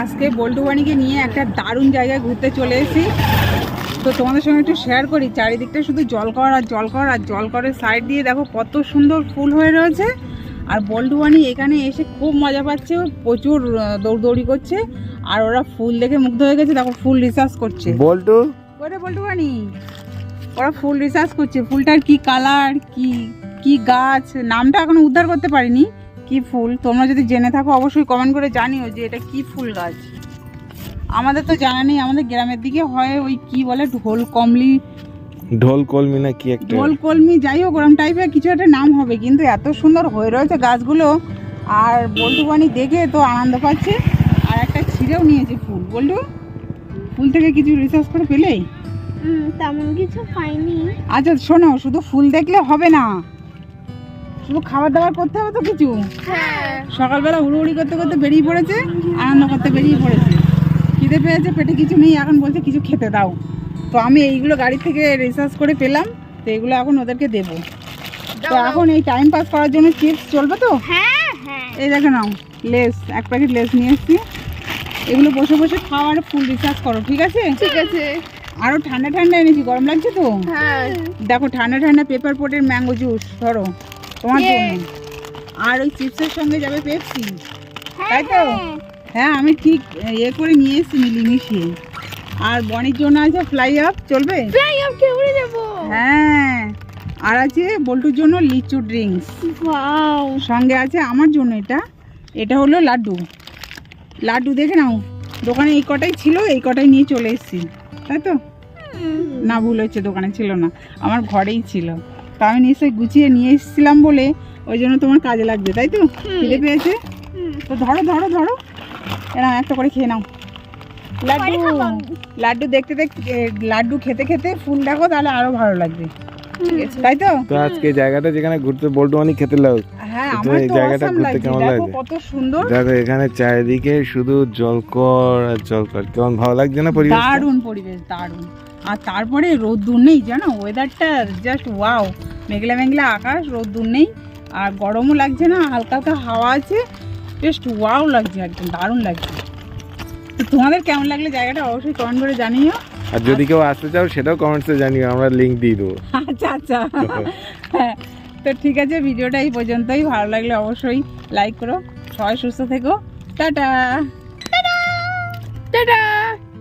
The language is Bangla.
আজকে বল্টুবাণীকে নিয়ে একটা দারুণ জায়গায় ঘুরতে চলে এসেছি। তো তোমাদের সঙ্গে একটু শেয়ার করি চারিদিকটা শুধু জল কর আর জল কর আর জল করের সাইড দিয়ে দেখো কত সুন্দর ফুল হয়ে রয়েছে। আর বল্টুবাণী এখানে এসে খুব মজা পাচ্ছে প্রচুর দৌড়দৌড়ি করছে। আর ওরা ফুল দেখে মুগ্ধ হয়ে গেছে দেখো ফুল রিসার্চ করছে। বল্টু? ওরে বল্টুবাণী ওরা ফুল রিসার্চ করছে। ফুলটার কি কালার কি কি গাছ নামটা এখনও উদ্ধার করতে পারিনি। কি ফুল? তোমরা যদি জেনে থাকো অবশ্যই কমেন্ট করে জানিও যে এটা কি ফুল গাছ। আমাদের তো জানা নেই আমাদের গ্রামের দিকে হয় ওই কি বলে ঢোল কমলি ঢোল কলমি না কি একটা? ঢোল কলমি যাই হোক ওরম টাইপের কিছু একটা নাম হবে কিন্তু এত সুন্দর হয়ে রয়েছে গাছগুলো। আর বল্টু বানি দেখে তো আনন্দ পাচ্ছে। আর একটা ছিঁড়েও নিয়েছে ফুল। বল্টু ফুল থেকে কিছু রিসার্চ করে পেলেই তেমন কিছু পাইনি। আচ্ছা শোনো শুধু ফুল দেখলে হবে না। শুধু খাবার দাবার করতে হবে তো কিছু? হ্যাঁ। সকালবেলা হুড়োহুড়ি করতে করতে বেরিয়ে পড়েছে আনন্দ করতে বেরিয়ে পড়েছে। খিদে পেয়েছে পেটে কিছু নেই এখন বলছে কিছু খেতে দাও। তো আমি এইগুলো গাড়ি থেকে রিসার্চ করে পেলাম তো এগুলো এখন ওদেরকে দেবো। তো এখন এই টাইম পাস করার জন্য চিপস চলবে তো? হ্যাঁ হ্যাঁ। এই দেখে নাও লেস এক প্যাকেট লেস নিয়ে এসছি। এগুলো বসে বসে খাওয়ার ফুল রিসার্চ করো ঠিক আছে? ঠিক আছে। আরও ঠান্ডা ঠান্ডা এনেছি গরম লাগছে তো? দেখো ঠান্ডা ঠান্ডা পেপার পোটের ম্যাঙ্গো জুস ধরো। তোমার জন্য। আর ওই চিপসের সঙ্গে যাবে পেপসি। হ্যাঁ, তাই তো? হ্যাঁ। আমি ঠিক ইয়ে করে নিয়ে এসেছি মিলিয়ে মিশিয়ে। আর বনির জন্য আছে ফ্লাই আপ চলবে? ফ্লাই আপ কে উড়ে যাব হ্যাঁ। আর আছে বল্টুর জন্য লিচু ড্রিঙ্কস ওয়াও সঙ্গে আছে আমার জন্য এটা। এটা হলো লাড্ডু। লাড্ডু দেখে নাও। দোকানে এই কটাই ছিল এই কটাই নিয়ে চলে এসেছি। তাই তো? না ভুল হচ্ছে দোকানে ছিল না। আমার ঘরেই ছিল। তো আমি নিশ্চয়ই গুছিয়ে নিয়ে এসেছিলাম বলে ওই জন্য তোমার কাজে লাগবে তাই তো? খিদে পেয়েছে? তো ধরো ধরো ধরো। এরকম একটা করে খেয়ে নাও। লাড্ডু। লাড্ডু দেখতে দেখতে লাড্ডু খেতে খেতে ফুল দেখো তাহলে আরও ভালো লাগবে। তাই তো? তো আজকে জায়গাটা যেখানে ঘুরতে বল্টু অনেক খেতে লাগ হ্যাঁ আমার তো জায়গাটা ঘুরতে কেমন দেখো কত সুন্দর। দেখো এখানে চারিদিকে শুধু জলকর আর জলকর। কেমন ভালো লাগছে না পরিবেশ দারুণ পরিবেশ দারুণ। আর তারপরে রোদ্দুর নেই জানো? ওয়েদারটা জাস্ট ওয়াও মেঘলা মেঘলা আকাশ রোদ্দুর নেই আর গরমও লাগছে না হালকা হালকা হাওয়া আছে। জাস্ট ওয়াও লাগছে একদম দারুণ লাগছে। তো তোমাদের কেমন লাগলে জায়গাটা অবশ্যই কমেন্ট করে জানিও। আর যদি কেউ আসতে চাও সেটাও কমেন্টসে জানিও আমরা লিঙ্ক দিয়ে দেবো। আচ্ছা আচ্ছা। হ্যাঁ তো ঠিক আছে ভিডিওটা এই পর্যন্তই। ভালো লাগলে অবশ্যই লাইক করো। সবাই সুস্থ থেকো। টাটা। টাটা।